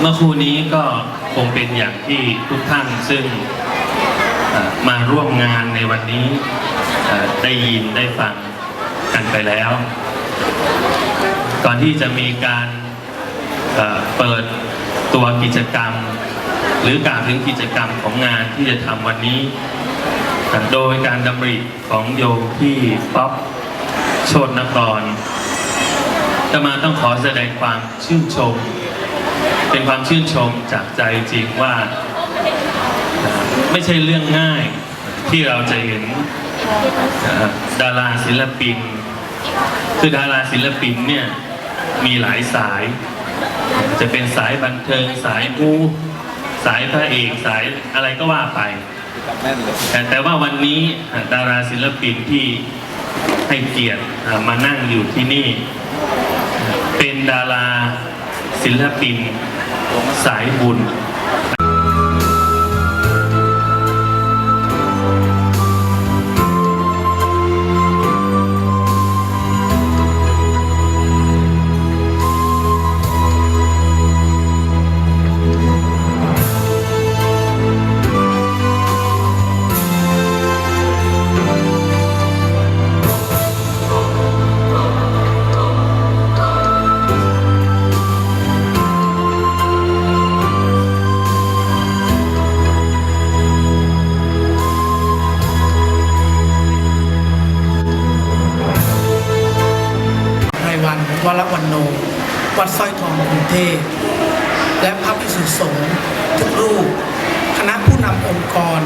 เมื่อครู่นี้ก็คงเป็นอย่างที่ทุกท่านซึ่งมาร่วมงานในวันนี้ได้ยินได้ฟังกันไปแล้ว ก่อนที่จะมีการเปิดตัวกิจกรรม หรือกล่าวถึงกิจกรรมของงานที่จะทำวันนี้ โดยการดำริของโยมที่ป๊อปโชตนครจะมาต้องขอแสดงความชื่นชม เป็นความชื่นชมจากใจจริงว่า ไม่ใช่เรื่องง่ายที่เราจะเห็นดาราศิลปิน คือดาราศิลปินเนี่ยมีหลายสาย จะเป็นสายบันเทิงสายมูสายพระเอกสายอะไรก็ว่าไป แต่แต่ว่าวันนี้ดาราศิลปินที่ให้เกียรติมานั่งอยู่ที่นี่ เป็นดารา ศิลปินสายบุญ วัดสร้อยทองกรุงเทพและพระภิกษุสงฆ์ทุกรูป คณะผู้นำองค์กร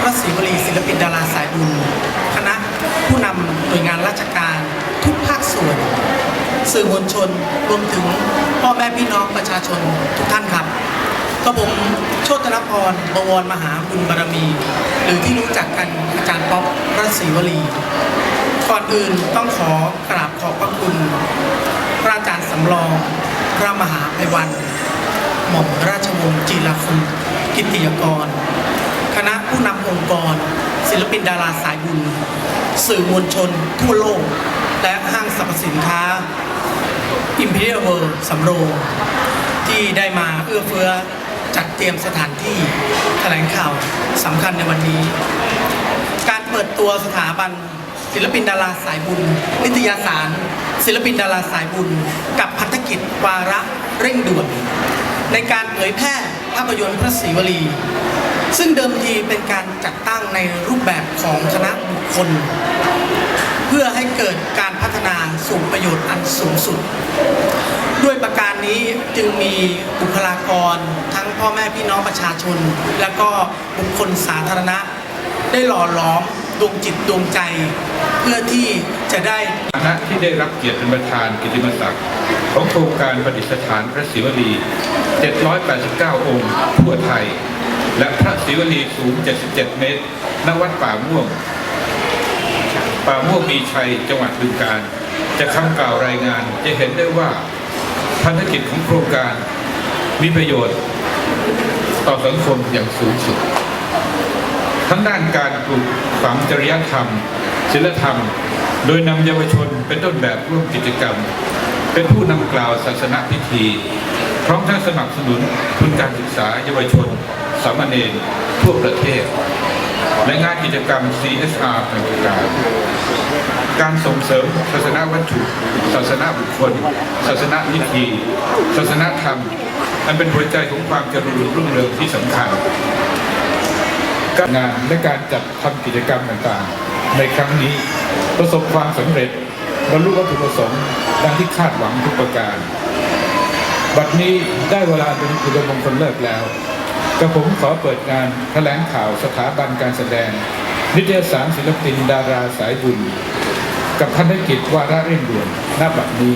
พระศรีวลีศิลปินดาราสายบุญ คณะผู้นำหน่วยงานราชการทุกภาคส่วน สื่อมวลชนรวมถึงพ่อแม่พี่น้องประชาชนทุกท่านครับก็ผมโชตนพรบวรมหาบุญบารมี หรือที่รู้จักกันอาจารย์ป๊อปพระศรีวลี ก่อนอื่นต้องขอกราบขอบพระคุณ อาจารย์สำรอง พระมหาไพวันหม่อมราชวงศ์จีรคุณกิติยกร คณะผู้นำองค์กร ศิลปินดาราสายบุญ สื่อมวลชนทั่วโลก และห้างสรรพสินค้า Imperial World สำโรงที่ได้มาเอื้อเฟื้อจัดเตรียมสถานที่แถลงข่าวสำคัญในวันนี้ การเปิดตัวสถาบันศิลปินดาราสายบุญ นิตยสาร ศิลปินดาราสายบุญ กับพันธกิจวาระเร่งด่วน ในการเผยแพร่ภาพยนตร์พระศรีวลี ซึ่งเดิมทีเป็นการจัดตั้งในรูปแบบของคณะบุคคล เพื่อให้เกิดการพัฒนาสู่ประโยชน์อันสูงสุด ด้วยประการนี้จึงมีบุคลากร ทั้งพ่อแม่พี่น้องประชาชน และก็บุคคลสาธารณะ ได้หล่อหลอมดวงจิตดวงใจ เพื่อที่ จะได้คณะที่ได้รับเกียรติเป็นประธานกิตติมศักดิ์ของโครงการประดิษฐานพระศิวลี 789 องค์ทั่วไทย และพระศิวลีสูง 77 เมตร ณ วัดป่าม่วง ป่าม่วงมีชัย จังหวัดบึงกาฬจะคำกล่าวรายงานจะเห็นได้ว่าพันธกิจของโครงการมีประโยชน์ต่อสังคมอย่างสูงสุด ทั้งด้านการปลูกฝังจริยธรรม ศิลธรรม โดยนำเยาวชนเป็นต้นแบบร่วมกิจกรรม เป็นผู้นำกล่าวศาสนาพิธีพร้อมทั้งสนับสนุนทุนการศึกษาเยาวชน สามเณรทั่วประเทศ และงานกิจกรรม CSR ต่างๆการส่งเสริมศาสนาวัตถุ ศาสนาบุคคล ศาสนาพิธี ศาสนาธรรม อันเป็นหัวใจของความเจริญรุ่งเรืองที่สำคัญ การงานและการจัดทำกิจกรรมต่างๆ ในครั้งนี้ ประสบความสำเร็จบรรลุวัตถุประสงค์ดังที่คาดหวังทุกประการ บัดนี้ได้เวลาเป็นอุดมมงคลเลิกแล้ว กระผมขอเปิดงานแถลงข่าวสถาบันการแสดง นิตยสารศิลปินดาราสายบุญ กับพันธกิจวาระเร่งด่วนณบัดนี้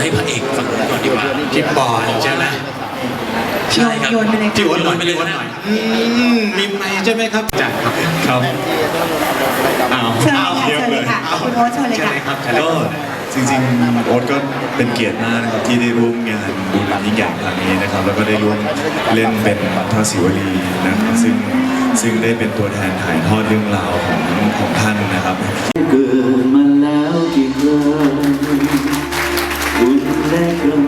ให้พระเอกฝั่งนู้นก่อนดีกว่าพี่ปอนใช่ไหม ใช่ครับโยนไปเลยค่ะพี่โอ๊ตโยนไปเลยก็ได้อืมมีไมค์ใช่ไหมครับจ้ะครับครับอ้าวเชิญอ้าวค่ะเดี๋ยวเชิญเลเลยยค่ะอ้าวคุณโอ๊ตเชิญเลยค่ะ ครับก็จริงๆโอ๊ตก็เป็นเกียรติมากนะครับที่ได้ร่วมงานบุญยิ่งใหญ่ครั้งนี้นะครับ แล้วก็ได้ร่วมเล่นเป็นพระศิวลีนะครับซึ่งซึ่งได้เป็นตัวแทนถ่ายทอดเรื่องราวของของท่านนะครับ เกิดมาแล้วกี่ครั้งบุญและกรรม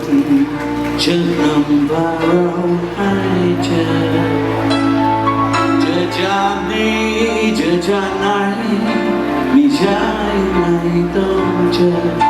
จะนำพาเรา ไม่ใช่ไม่ต้องเจอ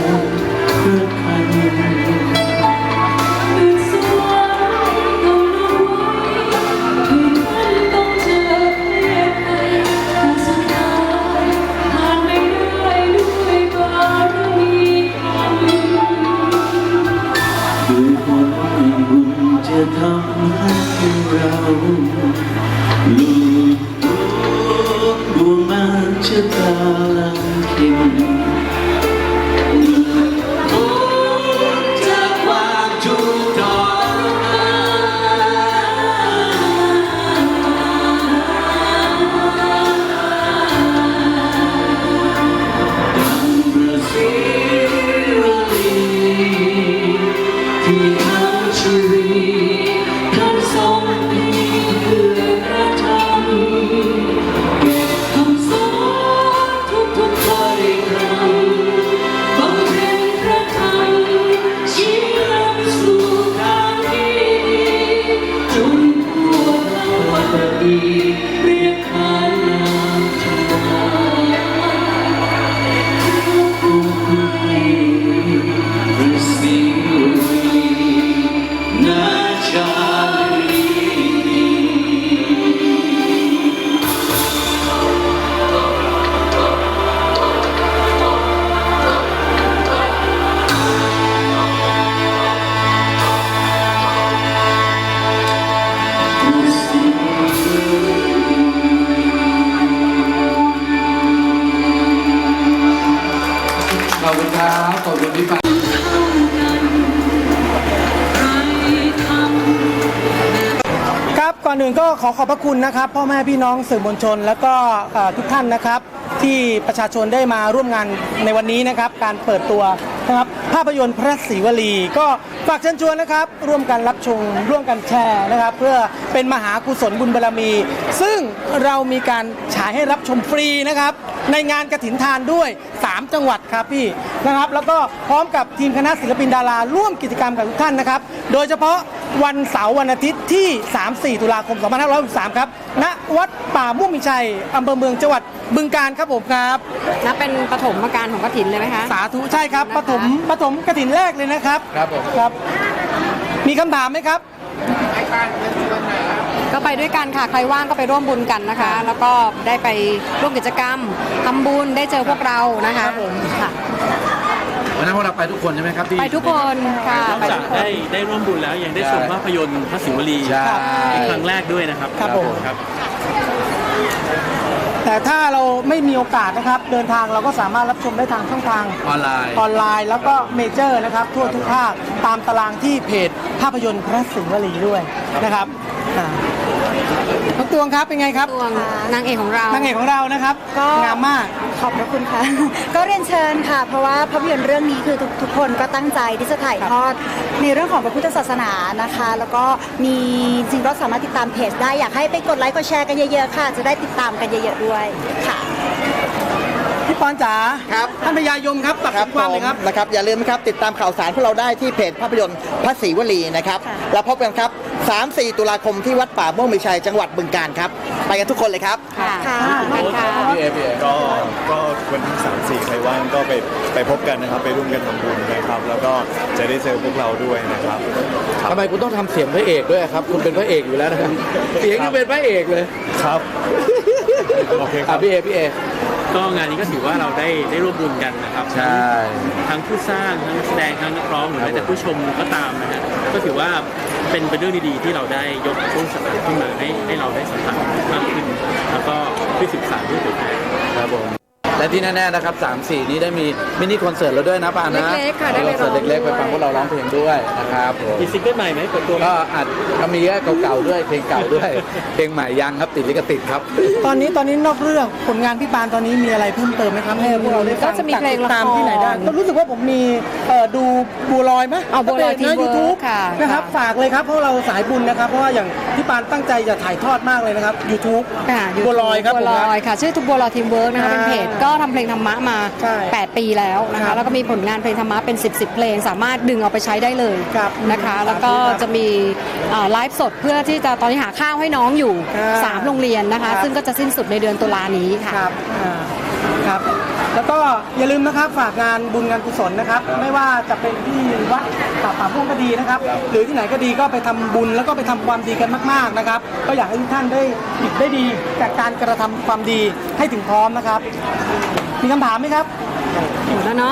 อนอื่นก็ขอขอบพระคุณนะครับ พ่อแม่พี่น้องสื่อมวลชน แล้วก็ทุกท่านนะครับ ที่ประชาชนได้มาร่วมงานในวันนี้นะครับ การเปิดตัวนะครับภาพยนตร์พระศรีวลี ก็ฝากเชิญชวนนะครับ ร่วมกันรับชมร่วมกันแชร์นะครับ เพื่อเป็นมหากุศลบุญบารมี ซึ่งเรามีการฉายให้รับชมฟรีนะครับ ในงานกระถินทานด้วย 3 จังหวัดครับพี่นะครับ แล้วก็พร้อมกับทีมคณะศิลปินดารา ร่วมกิจกรรมกับทุกท่านนะครับ โดยเฉพาะวันเสาร์วันอาทิตย์ที่ 3-4 ตุลาคม 2563 ครับ ณ วัดป่ามุ่งมีชัยอำเภอเมืองจังหวัดบึงการครับผมครับนับเป็นปฐมการของกฐินเลยไหมคะ สาธุใช่ครับปฐมปฐมกระถินแรกเลยนะครับ ครับผมครับ มีคำถามไหมครับ ก็ไปด้วยกันค่ะ ใครว่างก็ไปร่วมบุญกันนะคะ แล้วก็ได้ไปร่วมกิจกรรมทำบุญได้เจอพวกเรานะคะค่ะ วันนั้นพวกเราไปทุกคนใช่ไหมครับที่ ไปทุกคนค่ะนอกไปจาทุกกคน ได้ได้ร่วมบุญแล้วยังได้ชมภาพยนตร์พระศิวลีใช่ เป็นครั้งแรกด้วยนะครับครับผม ครับ แต่ถ้าเราไม่มีโอกาสนะครับ เดินทางเราก็สามารถรับชมได้ทางช่องทางออนไลน์ ออนไลน์ แล้วก็เมเจอร์นะครับ ทั่วทุกภาคตามตารางที่เพจภาพยนตร์พระศิวลีด้วยนะครับอ่า น้องตวงครับเป็นไงครับตวงนางเอกของเรานางเอกของเรานะครับก็งามมากขอบพระคุณค่ะ ก็เรียนเชิญค่ะ เพราะว่าภาพยนตร์เรื่องนี้คือทุกทุกคนก็ตั้งใจที่จะถ่ายทอดในเรื่องของพระพุทธศาสนานะคะ แล้วก็มีจริงๆก็สามารถติดตามเพจได้อยากให้ไปกดไลค์กดแชร์กันเยอะๆค่ะ จะได้ติดตามกันเยอะๆด้วยค่ะพี่ ปอนจ๋าครับท่านพญายมครับตัดครัสิบนความเลยครับ ผมนะครับอย่าลืมนะครับติดตามข่าวสารพวกเราได้ที่เพจภาพยนตร์พระศรีวลีนะครับค่ะแล้วพบกันครับ 3-4 ตุลาคมที่วัดป่าม่วงมีชัยจังหวัดบึงกาฬครับ ไปกันทุกคนเลยครับค่ะค่ะขอบคุณค่ะ พี่เอพี่เอก็ก็วันที่สามสี่ใครว่างก็ไปไปพบกันนะครับ ไปร่วมกันทำบุญนะครับ แล้วก็จะได้เจอพวกเราด้วยนะครับทำไมคุณต้องทำเสียงพระเอกด้วยครับ คุณเป็นพระเอกอยู่แล้วนะครับ เสียงยังเป็นพระเอกเลย ครับโอเคคอะรับ พี่เอพี่เอ ก็งานนี้ก็ถือว่าเราได้ได้ร่วมบุญกันนะครับใช่ ทั้งผู้สร้างทั้งนักแสดงทั้งนักร้องหรือแม้แต่ผู้ชมก็ตามนะฮะก็ถือว่าเป็นเป็นเรื่องดีๆ ที่เราได้ยกต้นสถานขึ้นมาให้ให้เราได้สัมผัสมากขึ้น แล้วก็ได้ศึกษาด้วยตัวเอง ครับผม และที่แน่ๆนะครับ3 4 นี้ได้มีมินิคอนเสิร์ตแล้วด้วยนะปานนะเล็กๆค่ะได้คไปอนเสิร์ตร้องเล็กๆไปด้วยฟังพวกเราร้องเพลงด้วยนะครับผมมีซิงเกิลใหม่ไหมเปิดตัวไหมก็อาจก็มีแค่เก่าๆด้วยเพลงเก่าด้วย เพลงใหม่ยังครับติดลิขสิทธิ์ครับ ตอนนี้ตอนนี้นอกเรื่องผลงานพี่ปานตอนนี้มีอะไรเพิ่มเติมไหมครับให้พวกเราได้ฟังก็จะมีเพลงละครตามที่ไหนได้ก็รู้สึกว่าผมมีเอ่อดูบัวลอยไหมเอาบัวลอยนะ Teamwork ยูทูบค่ะ นะครับฝากเลยครับเพราะเราสายบุญนะครับ เพราะว่าอย่างพี่ปานตั้งใจจะถ่ายทอดมากเลยนะครับ YouTube ค่ะบัวลอยครับบัวลผมอยค่ะ ชื่อทุกบัวลอยทีมเวิร์กนะคะอ่าเป็นเพจก็ทำเพลงธรรมะมาใช่8ปีแล้วนะครัคะบแล้วก็มีผลงานเพลงธรรมะเป็น 10 10 เพลง สามารถดึงเอาไปใช้ได้เลยครับนะคะสาธุแล้วก็จะมีเอ่อไลฟ์สดเพื่อที่จะตอนนี้หาข้าวให้น้องอยู่อ่า3โรงเรียนนะคะ ครับ ซึ่งก็จะสิ้นสุดในเดือนตุลานี้ค่ะ ครับอ่าครับ แล้วก็อย่าลืมนะครับฝากงานบุญงานกุศลนะครับ ไม่ว่าจะเป็นที่วัดป่าป่าพุ่งก็ดีนะครับ หรือที่ไหนก็ดีก็ไปทำบุญแล้วก็ไปทำความดีกันมาก ๆนะครับ ก็อยากให้ทุกท่านได้ผิดได้ดีจากการกระทำความดีให้ถึงพร้อมนะครับ มีคำถามไหมครับหมดแล้วเนาะ